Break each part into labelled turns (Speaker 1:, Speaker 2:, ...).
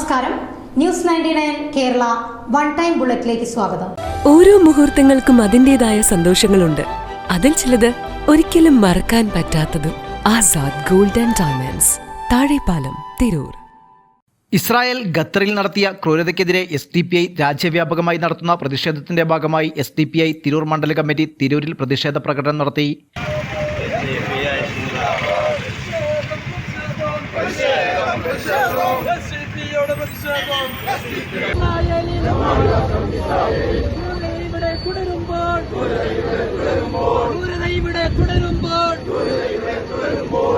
Speaker 1: നമസ്കാരം. News ninety nine Kerala one time ബുള്ളറ്റിലേക്ക് സ്വാഗതം.
Speaker 2: ഓരോ മുഹൂർത്തങ്ങൾക്കും അതിന്റെതായ സന്തോഷങ്ങളുണ്ട്. അതിൽ ചിലത് ഒരിക്കലും മറക്കാൻ പറ്റാത്തതും Azad golden and diamonds Thazhepalam Tirur.
Speaker 3: Israel ഖത്തറിൽ നടത്തിയ ക്രൂരതയ്ക്കെതിരെ എസ് ഡി പി ഐ രാജ്യവ്യാപകമായി നടത്തുന്ന പ്രതിഷേധത്തിന്റെ ഭാഗമായി S D P I Tirur Mandala committee തിരൂരിൽ പ്രതിഷേധ പ്രകടനം നടത്തി.
Speaker 4: ഇവിടെ തുടരുമ്പോൾ ഇവിടെ തുടരുമ്പോൾ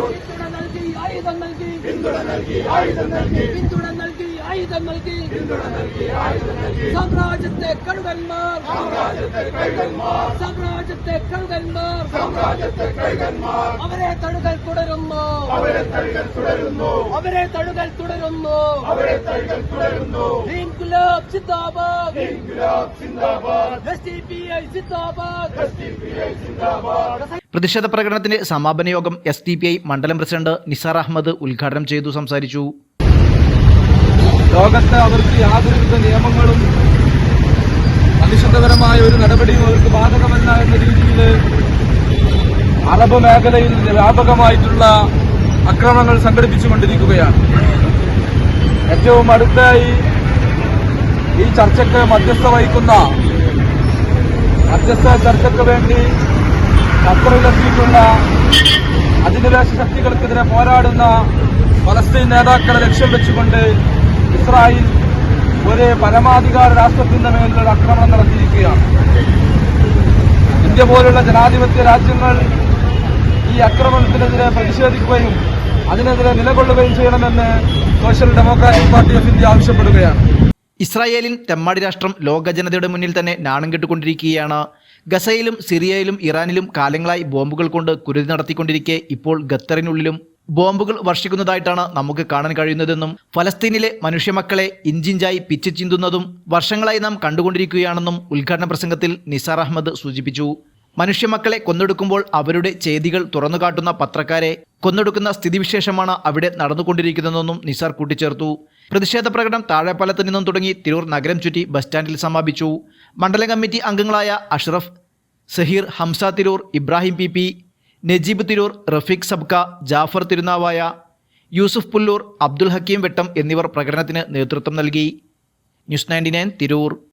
Speaker 4: പിന്തുണ നൽകി ആയുധം നൽകി പിന്തുണ നൽകി ആയുധം നൽകി പിന്തുണ നൽകി ആയുധം നൽകി. സാമ്രാജ്യത്തെ കഴുകന്മാർ. സാമ്രാജ്യത്തെ കഴുകന്മാർ. അവരെ തഴുകൽ തുടരുന്നു. അവരെ തഴുകൽ തുടരുന്നു. അവരെ തഴുകൽ തുടരുന്നു അവരെ തഴുകൽ തുടരുന്നു ഇൻകുലാബ് സിന്ദാബാദ് ഇൻകുലാബ് സിന്ദാബാദ് എസ്ഡിപിഐ സിന്ദാബാദ് എസ്ഡിപിഐ സിന്ദാബാദ്
Speaker 3: പ്രതിഷേധ പ്രകടനത്തിന്റെ സമാപന യോഗം എസ് ഡി പി ഐ മണ്ഡലം പ്രസിഡന്റ് നിസാർ അഹമ്മദ് ഉദ്ഘാടനം ചെയ്തു സംസാരിച്ചു.
Speaker 5: ലോകത്ത് അവർക്ക് യാതൊരുവിധ നിയമങ്ങളും അനിശ്ചിതകരമായ ഒരു നടപടിയും അവർക്ക് ബാധകമല്ല എന്ന രീതിയിൽ അറബ് മേഖലയിൽ വ്യാപകമായിട്ടുള്ള അക്രമങ്ങൾ സംഘടിപ്പിച്ചുകൊണ്ടിരിക്കുകയാണ്. ഏറ്റവും അടുത്തായി ഈ ചർച്ചയ്ക്ക് മധ്യസ്ഥ വഹിക്കുന്ന മധ്യസ്ഥ ചർച്ചയ്ക്ക് വേണ്ടി ഖത്തറിലെത്തിയിട്ടുള്ള അധിനിവേശ ശക്തികൾക്കെതിരെ പോരാടുന്ന പലസ്തീൻ നേതാക്കളെ ലക്ഷ്യം വെച്ചുകൊണ്ട് ഇസ്രായേൽ ഒരു പരമാധികാര രാഷ്ട്രത്തിന്റെ മേലുള്ള ആക്രമണം നടത്തിയിരിക്കുകയാണ്. ഇന്ത്യ പോലുള്ള ജനാധിപത്യ രാജ്യങ്ങൾ ഈ ആക്രമണത്തിനെതിരെ പ്രതിഷേധിക്കുകയും അതിനെതിരെ നിലകൊള്ളുകയും ചെയ്യണമെന്ന് social democratic party of India ആവശ്യപ്പെടുകയാണ്.
Speaker 3: ഇസ്രായേലിൻ തെമ്മാടി രാഷ്ട്രം ലോക ജനതയുടെ മുന്നിൽ തന്നെ നാണം കെട്ടുകൊണ്ടിരിക്കുകയാണ്. ഗസയിലും സിറിയയിലും ഇറാനിലും കാലങ്ങളായി ബോംബുകൾ കൊണ്ട് കുരുതി നടത്തിക്കൊണ്ടിരിക്കെ ഇപ്പോൾ ഖത്തറിനുള്ളിലും ബോംബുകൾ വർഷിക്കുന്നതായിട്ടാണ് നമുക്ക് കാണാൻ കഴിയുന്നതെന്നും ഫലസ്തീനിലെ മനുഷ്യമക്കളെ ഇഞ്ചിഞ്ചായി പിച്ചു ചിന്തുന്നതും വർഷങ്ങളായി നാം കണ്ടുകൊണ്ടിരിക്കുകയാണെന്നും ഉദ്ഘാടന പ്രസംഗത്തിൽ നിസാർ അഹമ്മദ് സൂചിപ്പിച്ചു. മനുഷ്യമക്കളെ കൊന്നൊടുക്കുമ്പോൾ അവരുടെ ചെയ്തികൾ തുറന്നുകാട്ടുന്ന പത്രക്കാരെ കൊന്നൊടുക്കുന്ന സ്ഥിതിവിശേഷമാണ് അവിടെ നടന്നുകൊണ്ടിരിക്കുന്നതെന്നും നിസാർ കൂട്ടിച്ചേർത്തു. പ്രതിഷേധ പ്രകടനം താഴെപ്പാലത്ത് നിന്നും തുടങ്ങി തിരൂർ നഗരം ചുറ്റി ബസ് സ്റ്റാൻഡിൽ സമാപിച്ചു. മണ്ഡലം കമ്മിറ്റി അംഗങ്ങളായ അഷ്റഫ് സഹീർ ഹംസ തിരൂർ ഇബ്രാഹിം പി നജീബ് തിരൂർ റഫീഖ് സബ്ക ജാഫർ തിരുനാവായ യൂസുഫ് പുല്ലൂർ അബ്ദുൽ ഹക്കീം വെട്ടം എന്നിവർ പ്രകടനത്തിന് നേതൃത്വം നൽകി. News ninety Tirur.